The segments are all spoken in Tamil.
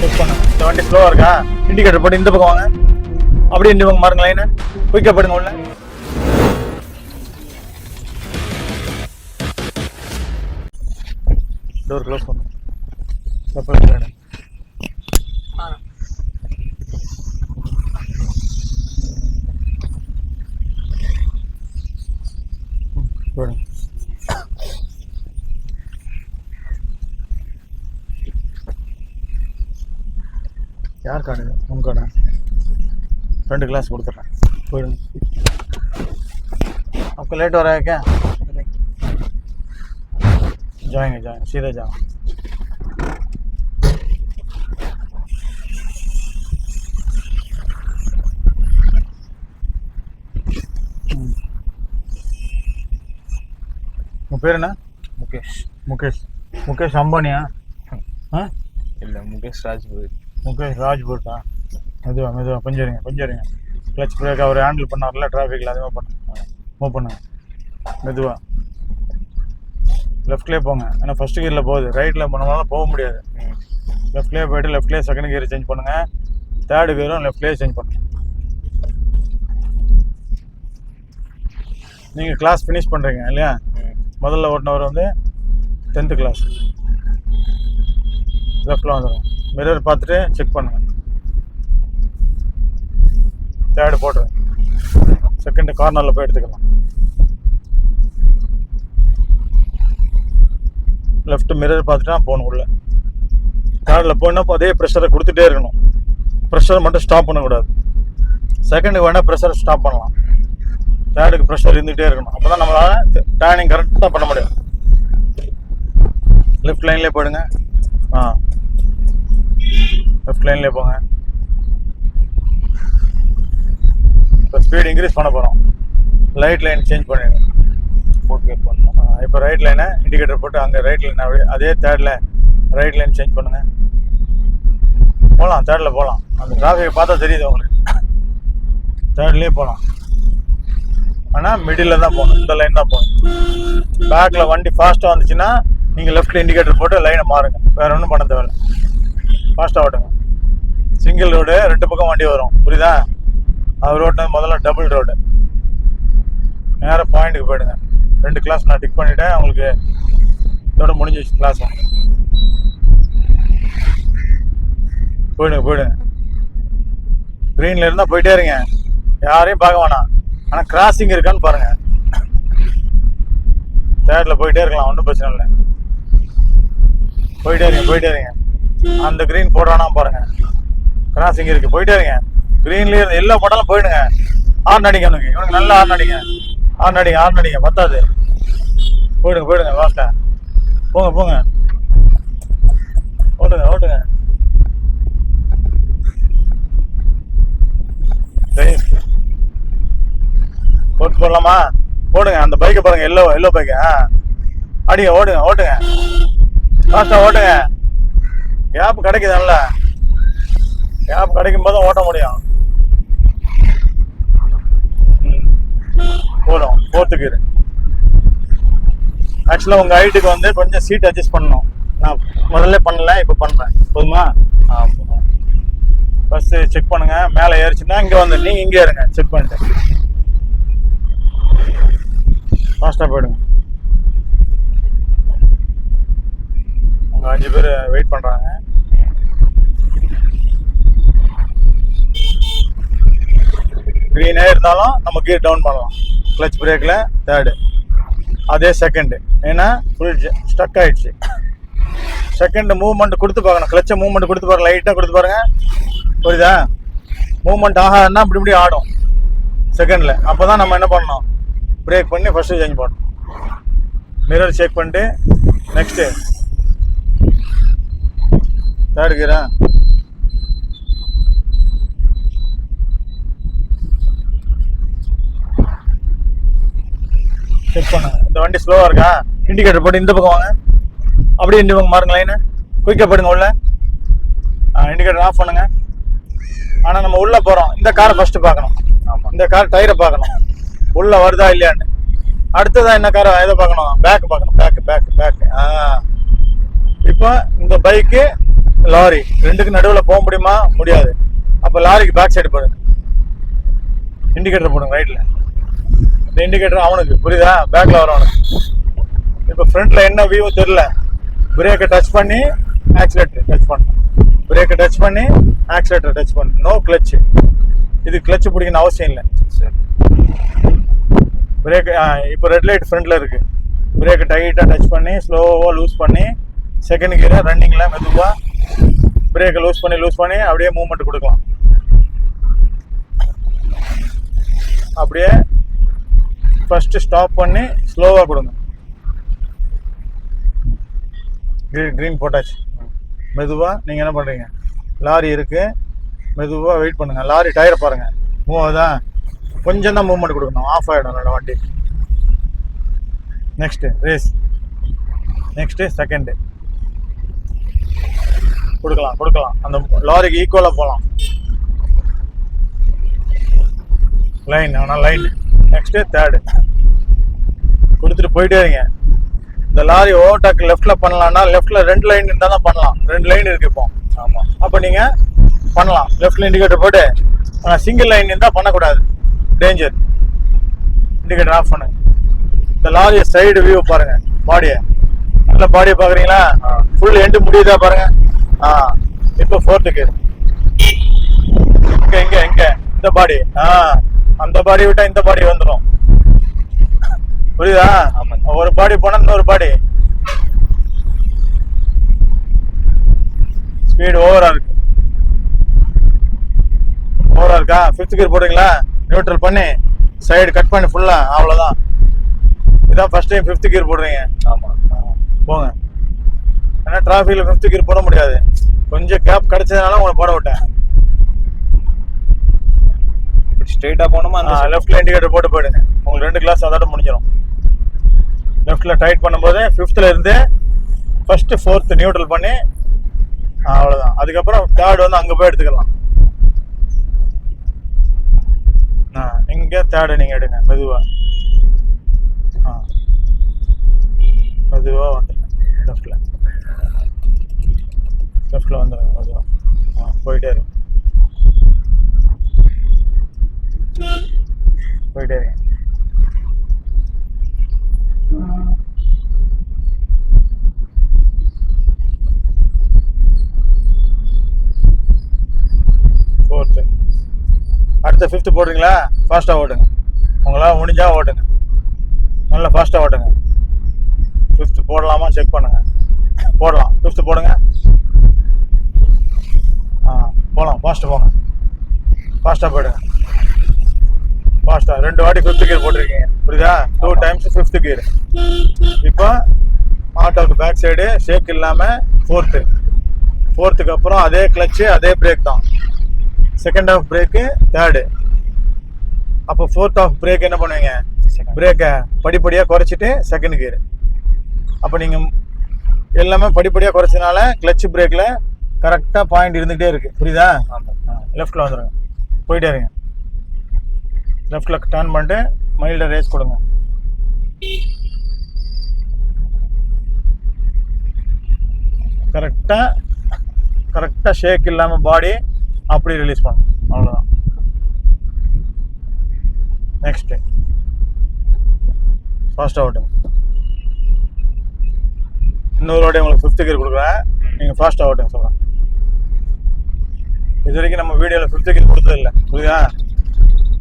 செக் பண்ணுங்க இந்த வண்டி ஸ்லோவாக இருக்கா? இண்டிகேட்டர் போட்டு இந்த பக்கம் வாங்க. அப்படியே இந்த பக்கம் மாறுங்க லைனு குயிக்காக போடுங்க உள்ள. டோர் க்ளோஸ் பண்ணு. யார் கார்டு இது? உன் கார்டா ரெண்டு கிளாஸ் கொடுத்துட்றேன் போயிடுங்க आपको लेट हो रहा है क्या जाएंगे जाएंगे सीधे जाओ ம். உன் பேர் என்ன முகேஷ் முகேஷ் முகேஷ் அம்பானியா ஆ இல்லை முகேஷ் ராஜ்பூட்டா மெதுவா மெதுவாக கொஞ்சம் இருங்க கொஞ்சம் இருங்க கிளச் பிரேக் அவர் ஹேண்டில் பண்ணார்ல டிராஃபிக்கில் அதிகமாக பண்ணுங்க மூவ் பண்ணுங்க. மெதுவாக லெஃப்ட்லேயே போங்க. ஏன்னா ஃபர்ஸ்ட் கியரில் போகுது. ரைட்டில் பண்ணோம்னால போக முடியாது. லெஃப்ட்லேயே போயிட்டு லெஃப்ட்லேயே செகண்ட் கியர் சேஞ்ச் பண்ணுங்க. தேர்டு கியரும் லெஃப்ட்லேயே சேஞ்ச் பண்ணுங்க. நீங்கள் கிளாஸ் ஃபினிஷ் பண்ணுறீங்க இல்லையா? முதல்ல ஓட்டினவர் வந்து டென்த்து கிளாஸ் லெஃப்டில் வந்துடும் மிரர் பார்த்துட்டு செக் பண்ணுங்கள் தேர்டு போட்டுருங்க செகண்ட் கார்னரில் போய் எடுத்துக்கலாம். லெஃப்ட் மிரர் பார்த்துட்டு தான் போகணும் உள்ளே தேர்டில் போனப்போ அதே ப்ரெஷரை கொடுத்துட்டே இருக்கணும். ப்ரெஷரை மட்டும் ஸ்டாப் பண்ணக்கூடாது. செகண்டுக்கு வேணால் ப்ரெஷரை ஸ்டாப் பண்ணலாம். தேர்டுக்கு ப்ரெஷர் இருந்துகிட்டே இருக்கணும். அப்போ தான் நம்மளால் டேர்னிங் கரெக்டாக பண்ண முடியும். லெஃப்ட் லைன்லேயே போயிடுங்க. ஆ. லெஃப்ட் லைன்லேயே போங்க. இப்போ ஸ்பீடு இன்க்ரீஸ் பண்ண போகிறோம் லைட் லைன் சேஞ்ச் பண்ணிடுங்க ஓகே பண்ணணும் இப்போ ரைட் லைனை இண்டிகேட்டர் போட்டு அங்கே ரைட் லைன் அப்படியே அதே தேர்டில் ரைட் லைன் சேஞ்ச் பண்ணுங்கள் போகலாம் தேர்டில் போகலாம் அந்த டிராஃபிக்கை பார்த்தா தெரியுது உங்களுக்கு. தேர்ட்லேயே போகலாம் ஆனால் மிடில் தான் போகணும். இந்த லைன் தான் போகணும். பேக்கில் வண்டி ஃபாஸ்ட்டாக வந்துச்சுன்னா நீங்கள் லெஃப்ட்டில் இண்டிகேட்டர் போட்டு லைனை மாறுங்க. வேறு ஒன்றும் பண்ண தேவையில்லை. ஃபாஸ்ட்டாக ஓட்டுங்க. சிங்கிள் ரோடு ரெண்டு பக்கம் வண்டி வரும். புரியுதா? அவர் ஓட்டினது முதல்ல டபுள் ரோடு நேராக பாயிண்ட்டுக்கு போயிடுங்க. ரெண்டு கிளாஸ் நான் டிக் பண்ணிவிட்டேன் உங்களுக்கு இதோட முடிஞ்சிச்சு கிளாஸ் போயிடுங்க போயிடுங்க. க்ரீனில் இருந்தால் போயிட்டே இருங்க. யாரையும் பார்க்க வேணாம். ஆனால் கிராசிங் இருக்கான்னு பாருங்கள் தேர்டில் போயிட்டே இருக்கலாம். ஒன்றும் பிரச்சனை இல்லை. போயிட்டே இருங்க போயிட்டே இருங்க. அந்த க்ரீன் போடுறானா பாருங்க. கிராசிங் இருக்கு. போயிட்டே இருங்க. க்ரீன்லேயே இருந்து எல்லா படம்லாம் போயிடுங்க. ஆர்ன் அடிங்க அவனுக்கு. இவனுக்கு நல்லா ஆர்ன் அடிங்க ஆர்ன் அடிங்க ஆர்ன் அடிங்க பத்தாது. போயிடுங்க போயிடுங்க. வாஸ்டா போங்க போங்க. ஓட்டுங்க ஓட்டுங்க. சரி. போட்டு போடலாமா? போடுங்க. அந்த பைக்கை பாருங்க. எல்லோ எல்லோ பைக்கு ஆ. அடிங்க ஓடுங்க ஓட்டுங்க. ஃபாஸ்ட்டாக ஓட்டுங்க. கேப் கிடைக்குதுல்ல கேப் கிடைக்கும் போது ஓட்ட முடியும். ம். போதும். ஃபோர்த்து கீர் ஆக்சுவலாக உங்கள் ஹைட்டுக்கு வந்து கொஞ்சம் சீட் அட்ஜஸ்ட் பண்ணணும். நான் முதல்ல பண்ணல இப்போ பண்ணுறேன் போதுமா? ஆமாம் ஃபஸ்ட்டு செக் பண்ணுங்கள் மேலே ஏறிச்சுன்னா இங்கே வந்து நீங்கள் இங்கே இருங்க. செக் பண்ணிட்டு. ஃபாஸ்ட்டாக போயிடுங்க. உங்க அஞ்சு பேர் வெயிட் பண்ணுறாங்க க்ரீனே இருந்தாலும் நம்ம கீர் டவுன் பண்ணலாம். கிளச் பிரேக்கில் தேர்டு அதே செகண்டு ஏன்னா ஃபுல் ஸ்டக் ஆயிடுச்சு. செகண்ட் மூவ்மெண்ட் கொடுத்து பார்க்கணும் கிளச்சை மூவ்மெண்ட் கொடுத்து பாருங்க. லைட்டாக கொடுத்து பாருங்க. புரியுதா? மூவ்மெண்ட் ஆகாதுன்னா இப்படி இப்படி ஆடும். செகண்டில் அப்போ தான் நம்ம என்ன பண்ணணும்? பிரேக் பண்ணி ஃபஸ்ட்டு சேஞ்ச் பண்ணணும். மிரர் செக் பண்ணிட்டு நெக்ஸ்ட்டு தேர்ட் கீரா செக் பண்ணுங்க இந்த வண்டி ஸ்லோவாக இருக்கா? இண்டிகேட்டர் போட்டு இந்த பக்கம் வாங்க. அப்படியே இந்த பக்கம் மாறுங்க லைனு குயிக்காக போயிடுங்க உள்ள. இண்டிகேட்டர் ஆஃப் பண்ணுங்க. ஆனால் நம்ம உள்ளே போகிறோம் இந்த காரை ஃபஸ்ட்டு பார்க்கணும். ஆமாம் இந்த கார் டயரை பார்க்கணும். உள்ள வருதா இல்லையான்னு. அடுத்ததான் என்ன காரை எதை பார்க்கணும்? பேக் பார்க்கணும். பேக் பேக் பேக் ஆ. இப்போ இந்த பைக்கு லாரி. ரெண்டுக்கு நடுவில் போக முடியுமா? முடியாது. அப்போ லாரிக்கு பேக் சைடு போடுங்க. இண்டிகேட்டர் போடுங்க ரைட்டில் இந்த இண்டிகேட்டர் அவனுக்கு. புரியுதா? பேக்கில் வரும் அவனுக்கு இப்போ ஃப்ரண்ட்டில் என்ன வியூ தெரில பிரேக்கை டச் பண்ணி ஆக்சிலேட்டர் டச் பண்ணணும். பிரேக்கை டச் பண்ணி ஆக்சிலேட்டர் டச் பண்ணணும். நோ கிளச்சு இது கிளச்சு பிடிக்கணும் அவசியம் இல்லை. சரி. பிரேக் இப்போ ரெட் லைட் ஃப்ரண்ட்ல இருக்கு. பிரேக்கை டைட்டாக டச் பண்ணி ஸ்லோவாக லூஸ் பண்ணி செகண்ட் கியரை ரன்னிங்கில் மெதுவாக பிரேக்கை லூஸ் பண்ணி லூஸ் பண்ணி அப்படியே மூமெண்ட் கொடுக்கலாம். அப்படியே ஃபஸ்ட்டு ஸ்டாப் பண்ணி ஸ்லோவாக கொடுங்க. க்ரீன் க்ரீன் போட்டாச்சு. மெதுவாக நீங்கள் என்ன பண்ணுறீங்க லாரி இருக்குது மெதுவாக வெயிட் பண்ணுங்கள் லாரி டயரை பாருங்கள் மூவ் தான் கொஞ்சம் தான் மூவ்மெண்ட் கொடுக்கணும். ஆஃப் ஆகிடும் என்னோட வண்டி நெக்ஸ்ட்டு ரேஸ் நெக்ஸ்ட்டு செகண்டு கொடுக்கலாம் கொடுக்கலாம். அந்த லாரிக்கு ஈக்குவலாக போகலாம் லைன் ஆனால் லைன் நெக்ஸ்ட்டு தேர்டு கொடுத்துட்டு போயிட்டே இருங்க. இந்த லாரி ஓவர்டேக் லெஃப்ட்டில் பண்ணலாம்னா லெஃப்ட்டில் ரெண்டு லைன் இருந்தால் தான் பண்ணலாம். ரெண்டு லைன் இருக்கு இப்போ. ஆமாம் அப்போ நீங்கள் பண்ணலாம். லெஃப்ட்ல இண்டிகேட்டர் போட்டு ஆனால் சிங்கிள் லைன் இருந்தால் பண்ணக்கூடாது. டேஞ்சர் இண்டிகேட்டர் ஆஃப் பண்ணுங்க இந்த லாரி சைடு வியூ பாருங்க. பாடியை நல்ல பாடியை பார்க்குறீங்களா. ஃபுல் எண்டு முடியுதா பாருங்க. ஆ. இப்போ ஃபோர்த்துக்கு இங்க இங்க இங்க. இந்த பாடி. ஆ. அந்த பாடி விட்டா இந்த பாடி வந்துடும் புரியுதா? ஆமாம். ஒரு பாடி போனா இன்னொரு பாடி. ஸ்பீடு ஓவரா இருக்கு. ஓவரா இருக்கா? ஃபிஃப்த் கியர் போடுறீங்களா? நியூட்ரல் பண்ணி சைடு கட் பண்ணி ஃபுல்லா அவ்வளவுதான். இதான் ஃபர்ஸ்ட் டைம் ஃபிஃப்த் கியர் போடுறீங்க. ஆமாம் போங்க. ஏன்னா டிராஃபிக்ல ஃபிஃப்த் கியர் போட முடியாது. கொஞ்சம் கேப் கிடைச்சதுனால உங்களை போட விட்டேன். ஸ்ட்ரெயிட்டாக போகணுமா? லெஃப்ட்ல இண்டிகேட்டர் போட்டு போயிடுங்க. உங்களுக்கு ரெண்டு கிளாஸ் அதோட முடிஞ்சிடும் லெஃப்ட்ல டைட் பண்ணும்போது ஃபிஃப்த்ல இருந்து ஃபர்ஸ்ட் ஃபோர்த் நியூட்ரல் பண்ணி ஆ, அவ்வளவுதான். அதுக்கப்புறம் தேர்ட் வந்து அங்க போய் எடுத்துக்கலாம். ஆ, இங்க தேர்டு நீங்க எடுங்க மெதுவா. ஆ மெதுவா வந்துருங்க லெஃப்ட்ல லெஃப்ட்ல வந்துடும் மெதுவா ஆ போயிட்டே இருங்க. போயிட்டே இருக்கேன் ஃபோர்த்து அடுத்த ஃபிஃப்த்து போடுறீங்களா? ஃபாஸ்ட்டாக ஓட்டுங்க உங்களால் முடிஞ்சால் ஓட்டுங்க நல்லா ஃபாஸ்ட்டாக ஓட்டுங்க ஃபிஃப்த்து போடலாமா? செக் பண்ணுங்கள் போடலாம். ஃபிஃப்த்து போடுங்க. போகலாம் ஃபாஸ்ட்டு போங்க ஃபாஸ்ட்டாக போயிடுங்க. ஃபாஸ்ட்டாக ரெண்டு வாட்டி ஃபிஃப்த் கியர் போட்டிருக்கீங்க. புரியுதா? டூ டைம்ஸ் ஃபிஃப்த் கியர் இப்போ ஆட்டோவுக்கு பேக் சைடு ஷேக் இல்லாமல் ஃபோர்த்து ஃபோர்த்துக்கு அப்புறம் அதே கிளச்சு அதே பிரேக் தான். செகண்ட் ஆஃப் பிரேக்கு தேர்டு அப்போ ஃபோர்த் ஆஃப் பிரேக் என்ன பண்ணுவீங்க. பிரேக்கை படிப்படியாக குறைச்சிட்டு செகண்ட் கியர் அப்போ நீங்கள் எல்லாமே படிப்படியாக குறைச்சனால கிளச் பிரேக்கில் கரெக்டாக பாயிண்ட் இருந்துகிட்டே இருக்கு. புரியுதா? லெஃப்ட்டில் வந்துடுங்க போயிட்டே இருங்க. லெஃப்ட்டில் டர்ன் பண்ணிட்டு மைல்டாக ரேஸ் கொடுங்க. கரெக்டாக கரெக்டாக ஷேக் இல்லாமல் பாடி அப்படி ரிலீஸ் பண்ணணும். அவ்வளோதான் நெக்ஸ்ட்டு ஃபாஸ்ட்டாக ஓட்டுங்க இன்னொரு வாட்டி உங்களுக்கு ஃபிஃப்த் கியர் கொடுக்குறேன். நீங்கள் ஃபாஸ்ட்டாக ஓட்டுங்க சொல்கிறேன் இது வரைக்கும் நம்ம வீடியோவில் ஃபிஃப்த் கியர் கொடுத்ததில்ல. புரியுதா?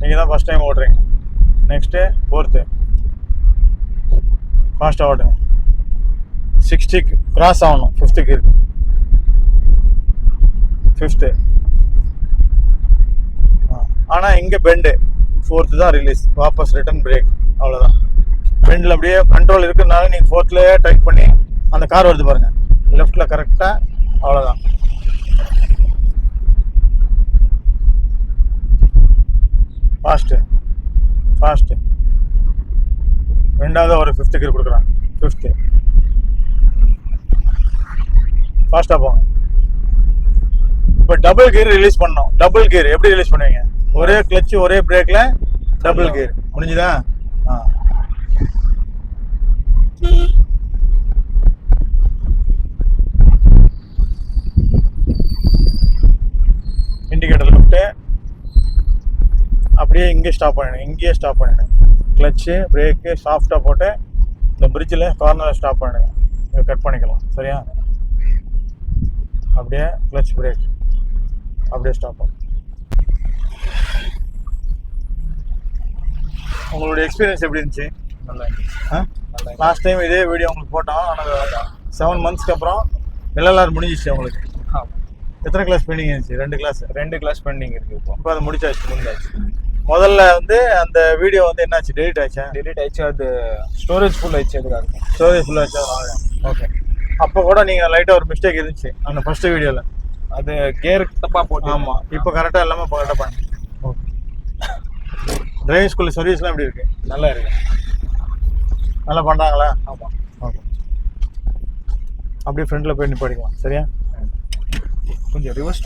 நீங்கள் தான் ஃபஸ்ட் டைம் ஓடுறீங்க. நெக்ஸ்ட்டு ஃபோர்த்து ஃபாஸ்ட்டாக ஓட்டுங்க சிக்ஸ்டி கிராஸ் ஆகணும். ஃபிஃப்த்து கிட் ஃபிஃப்த்து ஆனால் இங்கே பெண்டு ஃபோர்த்து தான் ரிலீஸ் வாபஸ் ரிட்டர்ன் பிரேக் அவ்வளோதான் பெண்டில் அப்படியே கண்ட்ரோல் இருக்கிறதுனால நீங்கள் ஃபோர்த்லேயே டைட் பண்ணி அந்த கார் வருது பாருங்கள் லெஃப்ட்டில் கரெக்டாக அவ்வளோதான் ஃபாஸ்ட்டு ஃபாஸ்ட்டு ரெண்டாவது ஒரு ஃபிஃப்த்து கீர் கொடுக்குறான். ஃபிஃப்த்து ஃபாஸ்ட்டாக போங்க. இப்போ டபுள் கியர் ரிலீஸ் பண்ணோம். டபுள் கியர் எப்படி ரிலீஸ் பண்ணுவீங்க? ஒரே கிளச்சு ஒரே பிரேக்கில் டபுள் கியர் முடிஞ்சுதா? ஆ. அப்படியே இங்கே ஸ்டாப் பண்ணிடுங்க. இங்கேயே ஸ்டாப் பண்ணிடுங்க. கிளச்சு பிரேக்கு சாஃப்டாக போட்டு இந்த பிரிட்ஜில் கார்னரில் ஸ்டாப் பண்ணிடுங்க இதை கட் பண்ணிக்கலாம். சரியா? அப்படியே கிளச் பிரேக் அப்படியே ஸ்டாப் பண்ணும் உங்களுடைய எக்ஸ்பீரியன்ஸ் எப்படி இருந்துச்சு? நல்லா. லாஸ்ட் டைம் இதே வீடியோ உங்களுக்கு போட்டோம். ஆனால் செவன் மந்த்ஸ்க்கு அப்புறம் எல்எல்ஆர் முடிஞ்சிச்சு உங்களுக்கு. எத்தனை கிளாஸ் பெண்டிங் இருந்துச்சு? ரெண்டு கிளாஸ் ரெண்டு கிளாஸ் பெண்டிங் இருக்கு இப்போ. இப்போ அதை முடிச்சாச்சு. முடிஞ்சாச்சு. முதல்ல வந்து அந்த வீடியோ வந்து என்னாச்சு? டெலிட் ஆச்சா டெலிட் ஆயிடுச்சு. அது ஸ்டோரேஜ் ஃபுல் ஆயிடுச்சு அதுக்காக ஸ்டோரேஜ் ஃபுல்லாக ஆச்சா ஓகே அப்போ கூட நீங்கள் லைட்டாக ஒரு மிஸ்டேக் இருந்துச்சு. அந்த ஃபர்ஸ்ட் வீடியோவில் அது கேர் தப்பா போட்டு. ஆமாம் இப்போ கரெக்டாக எல்லாமே இப்போ கரெக்டாக பண்ணி ஓகே டிரைவிங் ஸ்கூல் சர்வீஸ்லாம் எப்படி இருக்கு? நல்லா இருக்கு. நல்லா பண்ணுறாங்களா ஆமா. ஓகே அப்படியே ஃப்ரண்ட்டில் போய் நிப்பாடிக்கலாம் சரியா? கொஞ்சம் ரிவர்ஸ்